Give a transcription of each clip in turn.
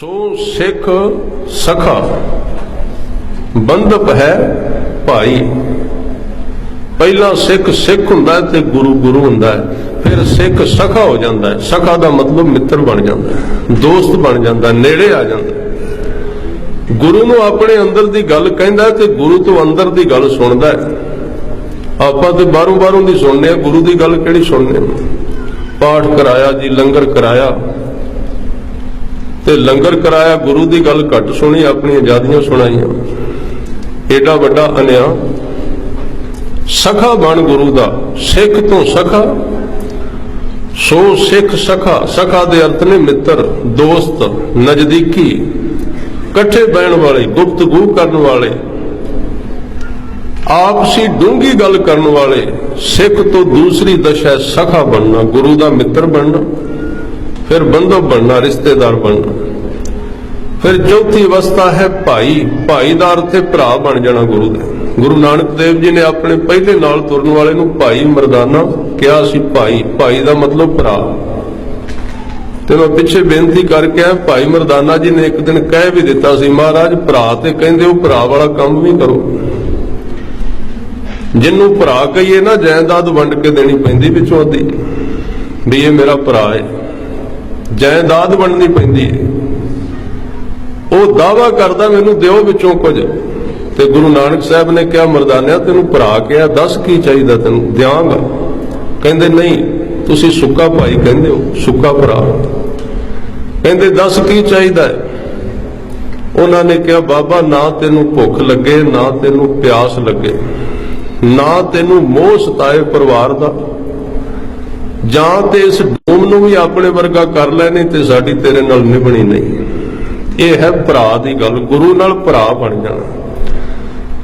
ਸੋ ਸਿੱਖ ਸਖਾ ਬੰਧਪ ਹੈ ਭਾਈ। ਪਹਿਲਾਂ ਸਿੱਖ ਸਿੱਖ ਹੁੰਦਾ ਤੇ ਗੁਰੂ ਗੁਰੂ ਹੁੰਦਾ ਫਿਰ ਸਿੱਖ ਸਖਾ ਹੋ ਜਾਂਦਾ ਹੈ। ਸਖਾ ਦਾ ਮਤਲਬ ਮਿੱਤਰ ਬਣ ਜਾਂਦਾ ਹੈ, ਦੋਸਤ ਬਣ ਜਾਂਦਾ ਨੇੜੇ ਆ ਜਾਂਦਾ ਗੁਰੂ ਨੂੰ ਆਪਣੇ ਅੰਦਰ ਦੀ ਗੱਲ ਕਹਿੰਦਾ ਤੇ ਗੁਰੂ ਤੋਂ ਅੰਦਰ ਦੀ ਗੱਲ ਸੁਣਦਾ ਹੈ। ਆਪਾਂ ਤੇ ਬਾਹਰੋਂ ਬਾਹਰੋਂ ਦੀ ਸੁਣਨੇ ਆ, ਗੁਰੂ ਦੀ ਗੱਲ ਕਿਹੜੀ ਸੁਣਨੇ ਆ? ਪਾਠ ਕਰਾਇਆ ਜੀ, ਲੰਗਰ ਕਰਾਇਆ। ਤੇ ਲੰਗਰ ਕਰਾਇਆ, ਗੁਰੂ ਦੀ ਗੱਲ ਘੱਟ ਸੁਣੀ, ਆਪਣੀਆਂ ਜਿਆਦੀਆਂ ਸੁਣਾਈਆਂ। ਏਡਾ ਵੱਡਾ ਅਨਿਆ। ਸਖਾ ਬਣ ਗੁਰੂ ਦਾ, ਸਿੱਖ ਤੋਂ ਸਖਾ। ਸੋ ਸਿੱਖ ਸਖਾ ਸਖਾ ਦੇ ਅਰਥ ਨੇ ਮਿੱਤਰ, ਦੋਸਤ, ਨਜ਼ਦੀਕੀ, ਇਕੱਠੇ ਬਹਿਣ ਵਾਲੇ ਗੁਪਤਗੂ ਕਰਨ ਵਾਲੇ, ਆਪਸੀ ਡੂੰਗੀ ਗੱਲ ਕਰਨ ਵਾਲੇ, ਸਿੱਖ ਤੋਂ ਦੂਸਰੀ ਦਸ਼ਾ ਸਖਾ ਬਣਨਾ, ਗੁਰੂ ਦਾ ਮਿੱਤਰ ਬਣਨਾ, ਫਿਰ ਬੰਧੋ ਬਣਨਾ, ਰਿਸ਼ਤੇਦਾਰ ਬਣਨਾ। ਫਿਰ ਚੌਥੀ ਅਵਸਥਾ ਹੈ ਭਾਈ। ਭਾਈ ਦਾ ਅਰਥ ਭਰਾ ਬਣ ਜਾਣਾ ਗੁਰੂ ਦਾ। ਗੁਰੂ ਨਾਨਕ ਦੇਵ ਜੀ ਨੇ ਆਪਣੇ ਪਹਿਲੇ ਨਾਲ ਤੁਰਨ ਵਾਲੇ ਨੂੰ ਭਾਈ ਮਰਦਾਨਾ ਕਿਹਾ ਸੀ, ਭਾਈ ਭਾਈ ਦਾ ਮਤਲਬ ਭਰਾ। ਤੇ ਮੈਂ ਪਿੱਛੇ ਬੇਨਤੀ ਕਰਕੇ ਆ ਭਾਈ ਮਰਦਾਨਾ ਜੀ ਨੇ ਇੱਕ ਦਿਨ ਕਹਿ ਵੀ ਦਿੱਤਾ ਸੀ, ਮਹਾਰਾਜ, ਭਰਾ ਤੇ ਕਹਿੰਦੇ ਉਹ ਭਰਾ ਵਾਲਾ ਕੰਮ ਵੀ ਕਰੋ। ਜਿੰਨੂੰ ਭਰਾ ਕਹੀਏ ਨਾ, ਜਾਇਦਾਦ ਵੰਡ ਕੇ ਦੇਣੀ ਪੈਂਦੀ ਵਿੱਚੋਂ ਅੱਧੀ, ਵੀ ਇਹ ਮੇਰਾ ਭਰਾ ਹੈ ਜਾਇਦਾਦ ਵੰਡਣੀ ਪੈਂਦੀ ਹੈ ਉਹ ਦਾਵਾ ਕਰਦਾ ਮੈਨੂੰ ਦਿਓ ਵਿੱਚੋਂ ਕੁਝ। ਤੇ ਗੁਰੂ ਨਾਨਕ ਸਾਹਿਬ ਨੇ ਕਿਹਾ, ਮਰਦਾਨਿਆ, ਤੈਨੂੰ ਭਰਾ ਕਿਹਾ, ਦੱਸ ਕੀ ਚਾਹੀਦਾ ਤੈਨੂੰ? ਦਿਆਂਗਾ। ਕਹਿੰਦੇ, ਨਹੀਂ, ਤੁਸੀਂ ਸੁੱਕਾ ਭਾਈ ਕਹਿੰਦੇ ਹੋ, ਸੁੱਕਾ ਭਰਾ। ਕਹਿੰਦੇ, ਦੱਸ ਕੀ ਚਾਹੀਦਾ ਉਹਨਾਂ ਨੇ ਕਿਹਾ, ਬਾਬਾ, ਨਾ ਤੈਨੂੰ ਭੁੱਖ ਲੱਗੇ, ਨਾ ਤੈਨੂੰ ਪਿਆਸ ਲੱਗੇ, ਨਾ ਤੈਨੂੰ ਮੋਹ ਸਤਾਏ ਪਰਿਵਾਰ ਦਾ। ਜਾਂ ਤੇ ਇਸ ਡੂਮ ਨੂੰ ਵੀ ਆਪਣੇ ਵਰਗਾ ਕਰ ਲੈਣੀ ਤੇ ਸਾਡੀ ਤੇਰੇ ਨਾਲ ਨਿਭਣੀ ਨਹੀਂ। ਇਹ ਹੈ ਭਰਾ ਦੀ ਗੱਲ, ਗੁਰੂ ਨਾਲ ਭਰਾ ਬਣ ਜਾਣਾ।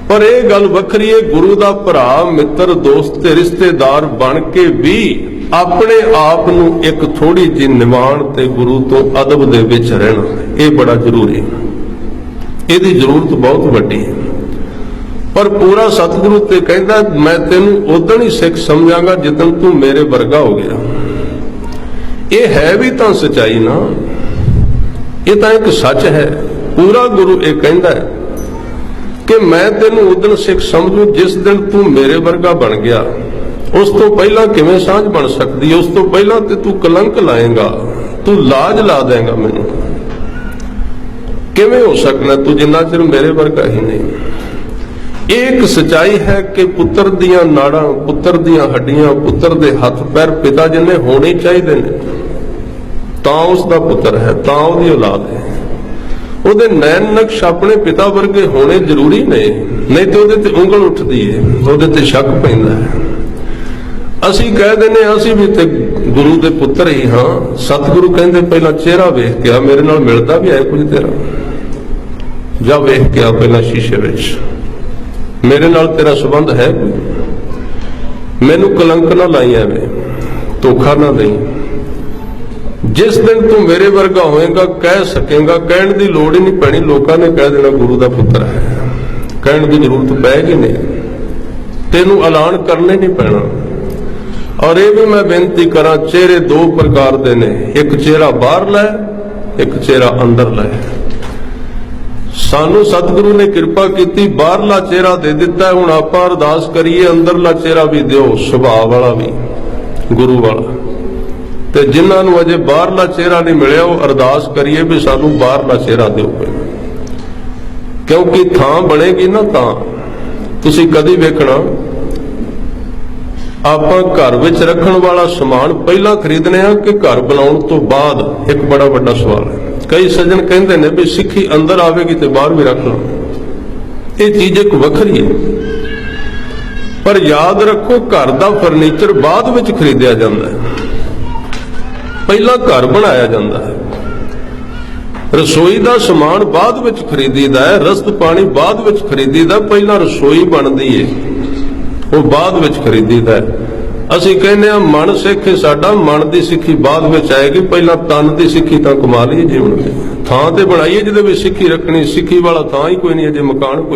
ਪਰ ਇਹ ਗੱਲ ਵੱਖਰੀ ਹੈ, ਗੁਰੂ ਦਾ ਭਰਾ, ਮਿੱਤਰ, ਦੋਸਤ ਤੇ ਰਿਸ਼ਤੇਦਾਰ ਬਣ ਕੇ ਵੀ ਆਪਣੇ ਆਪ ਨੂੰ ਇੱਕ ਥੋੜੀ ਜਿਹੀ ਨਿਵਾਣ ਤੇ ਗੁਰੂ ਤੋਂ ਅਦਬ ਦੇ ਵਿੱਚ ਰਹਿਣਾ, ਇਹ ਬੜਾ ਜ਼ਰੂਰੀ ਹੈ। ਇਹਦੀ ਜ਼ਰੂਰਤ ਬਹੁਤ ਵੱਡੀ ਹੈ। ਪਰ ਪੂਰਾ ਸਤਿਗੁਰੂ ਤੇ ਕਹਿੰਦਾ, ਮੈਂ ਤੈਨੂੰ ਉਦੋਂ ਹੀ ਸਿੱਖ ਸਮਝਾਂਗਾ ਜਦੋਂ ਤੂੰ ਮੇਰੇ ਵਰਗਾ ਹੋ ਗਿਆ। ਇਹ ਹੈ ਵੀ ਤਾਂ ਸਚਾਈ ਨਾ। ਇਹ ਤਾਂ ਇੱਕ ਸੱਚ ਹੈ। ਪੂਰਾ ਗੁਰੂ ਇਹ ਕਹਿੰਦਾ ਹੈ ਕਿ ਮੈਂ ਤੈਨੂੰ ਉਦੋਂ ਸਿੱਖ ਸਮਝੂ ਜਿਸ ਦਿਨ ਤੂੰ ਮੇਰੇ ਵਰਗਾ ਬਣ ਗਿਆ। ਉਸ ਤੋਂ ਪਹਿਲਾਂ ਕਿਵੇਂ ਸਾਂਝ ਬਣ ਸਕਦੀ ਉਸ ਤੋਂ ਪਹਿਲਾਂ ਤੇ ਤੂੰ ਕਲੰਕ ਲਾਏਗਾ। ਤੂੰ ਲਾਜ ਲਾ ਦੇਗਾ ਮੈਨੂੰ। ਕਿਵੇਂ ਹੋ ਸਕਣਾ ਤੂੰ ਜਿੰਨਾ ਚਿਰ ਮੇਰੇ ਵਰਗਾ ਹੀ ਨਹੀਂ? ਇਹ ਇੱਕ ਸਚਾਈ ਹੈ ਕਿ ਪੁੱਤਰ ਦੀਆਂ ਨਾੜਾਂ, ਪੁੱਤਰ ਦੀਆਂ ਹੱਡੀਆਂ, ਪੁੱਤਰ ਦੇ ਹੱਥ, ਪੈਰ ਪਿਤਾ ਜਿੰਨੇ ਹੋਣੇ ਚਾਹੀਦੇ ਨੇ। ਤਾਂ ਉਸ ਦਾ ਪੁੱਤਰ ਹੈ, ਤਾਂ ਉਹਦੀ ਔਲਾਦ ਹੈ। ਉਹਦੇ ਨੈਣ ਨਕਸ਼ ਆਪਣੇ ਪਿਤਾ ਵਰਗੇ ਹੋਣੇ ਜ਼ਰੂਰੀ ਨੇ, ਨਹੀਂ ਤੇ ਉਹਦੇ ਤੇ ਉਂਗਲ ਉੱਠਦੀ ਹੈ ਉਹਦੇ ਤੇ ਸ਼ੱਕ ਪੈਂਦਾ ਹੈ। ਅਸੀਂ ਕਹਿ ਦਿੰਦੇ ਹਾਂ, ਅਸੀਂ ਵੀ ਤੇ ਗੁਰੂ ਦੇ ਪੁੱਤਰ ਹੀ ਹਾਂ। ਸਤਿਗੁਰੂ ਕਹਿੰਦੇ ਪਹਿਲਾਂ ਚਿਹਰਾ ਵੇਖ ਕੇ ਆ, ਮੇਰੇ ਨਾਲ ਮਿਲਦਾ ਵੀ ਹੈ ਕੁਝ ਤੇਰਾ। ਜਾ ਵੇਖ ਕੇ ਆ ਪਹਿਲਾਂ ਸ਼ੀਸ਼ੇ ਵਿੱਚ। ਮੇਰੇ ਨਾਲ ਤੇਰਾ ਸੰਬੰਧ ਹੈ ਕੋਈ? ਮੈਨੂੰ ਕਲੰਕ ਨਾ ਲਾਈ ਐਵੇਂ, ਧੋਖਾ ਨਾ ਦੇਈ। ਜਿਸ ਦਿਨ ਤੂੰ ਮੇਰੇ ਵਰਗਾ ਹੋਏਗਾ, ਕਹਿ ਸਕੇਗਾ, ਕਹਿਣ ਦੀ ਲੋੜ ਹੀ ਨਹੀਂ ਪੈਣੀ, ਲੋਕਾਂ ਨੇ ਕਹਿ ਦੇਣਾ ਗੁਰੂ ਦਾ ਪੁੱਤਰ ਹੈ। ਕਹਿਣ ਦੀ ਜ਼ਰੂਰਤ ਪੈਗੀ ਨਹੀਂ। ਤੈਨੂੰ ਐਲਾਨ ਕਰਨੇ ਨਹੀਂ ਪੈਣਾ। ਔਰ ਇਹ ਵੀ ਮੈਂ ਬੇਨਤੀ ਕਰਾਂ, ਚਿਹਰੇ ਦੋ ਪ੍ਰਕਾਰ ਦੇ ਨੇ। ਇੱਕ ਚਿਹਰਾ ਬਾਹਰ ਲੈ, ਇੱਕ ਚਿਹਰਾ ਅੰਦਰ ਲੈ। ਸਾਨੂੰ ਸਤਿਗੁਰੂ ਨੇ ਕਿਰਪਾ ਕੀਤੀ, ਬਾਹਰਲਾ ਚਿਹਰਾ ਦੇ ਦਿੱਤਾ, ਹੁਣ ਆਪਾਂ ਅਰਦਾਸ ਕਰੀਏ, ਅੰਦਰਲਾ ਚਿਹਰਾ ਵੀ ਦਿਓ, ਸੁਭਾਅ ਵਾਲਾ ਵੀ, ਗੁਰੂ ਵਾਲਾ। ਤੇ ਜਿਨ੍ਹਾਂ ਨੂੰ ਅਜੇ ਬਾਹਰਲਾ ਚਿਹਰਾ ਨਹੀਂ ਮਿਲਿਆ, ਉਹ ਅਰਦਾਸ ਕਰੀਏ ਵੀ ਸਾਨੂੰ ਬਾਹਰਲਾ ਚਿਹਰਾ ਦਿਓ ਪਹਿਲਾਂ ਕਿਉਂਕਿ ਥਾਂ ਬਣੇਗੀ ਨਾ ਤਾਂ। ਤੁਸੀਂ ਕਦੀ ਵੇਖਣਾ, ਆਪਾਂ ਘਰ ਵਿੱਚ ਰੱਖਣ ਵਾਲਾ ਸਮਾਨ ਪਹਿਲਾਂ ਖਰੀਦਨੇ ਆ ਕਿ ਘਰ ਬਣਾਉਣ ਤੋਂ ਬਾਅਦ? ਇੱਕ ਬੜਾ ਵੱਡਾ ਸਵਾਲ ਹੈ। ਕਈ ਸੱਜਣ ਕਹਿੰਦੇ ਨੇ ਵੀ ਸਿੱਖੀ ਅੰਦਰ ਆਵੇਗੀ ਤੇ ਬਾਹਰ ਵੀ ਰੱਖ ਲਓ। ਇਹ ਚੀਜ਼ ਇੱਕ ਵੱਖਰੀ ਹੈ। ਪਰ ਯਾਦ ਰੱਖੋ, ਘਰ ਦਾ ਫਰਨੀਚਰ ਬਾਅਦ ਵਿੱਚ ਖਰੀਦਿਆ ਜਾਂਦਾ ਹੈ। ਪਹਿਲਾਂ ਘਰ ਬਣਾਇਆ ਜਾਂਦਾ ਹੈ। ਰਸੋਈ ਦਾ ਸਮਾਨ ਬਾਅਦ ਵਿੱਚ ਖਰੀਦੀਦਾ ਹੈ, ਰਸਤ ਪਾਣੀ ਬਾਅਦ ਵਿੱਚ ਖਰੀਦੀਦਾ ਪਹਿਲਾਂ ਰਸੋਈ ਬਣਦੀ ਹੈ ਉਹ ਬਾਅਦ ਵਿੱਚ ਖਰੀਦੀਦਾ ਹੈ। ਅਸੀਂ ਕਹਿੰਦੇ ਆ ਮਨ ਸਿੱਖ ਸਾਡਾ, ਮਨ ਦੀ ਸਿੱਖੀ ਬਾਅਦ ਵਿੱਚ ਆਏਗੀ, ਪਹਿਲਾਂ ਤਨ ਦੀ ਸਿੱਖੀ ਤਾਂ ਕਮਾ ਲਈ ਜੀਵਨ ਵਿੱਚ ਥਾਂ ਤੇ ਬਣਾਈਏ ਜਿਹਦੇ ਵਿੱਚ ਸਿੱਖੀ ਰੱਖਣੀ, ਸਿੱਖੀ ਵਾਲਾ ਥਾਂ ਹੀ ਕੋਈ ਨਹੀਂ, ਅਜੇ ਮਕਾਨ ਕੋਈ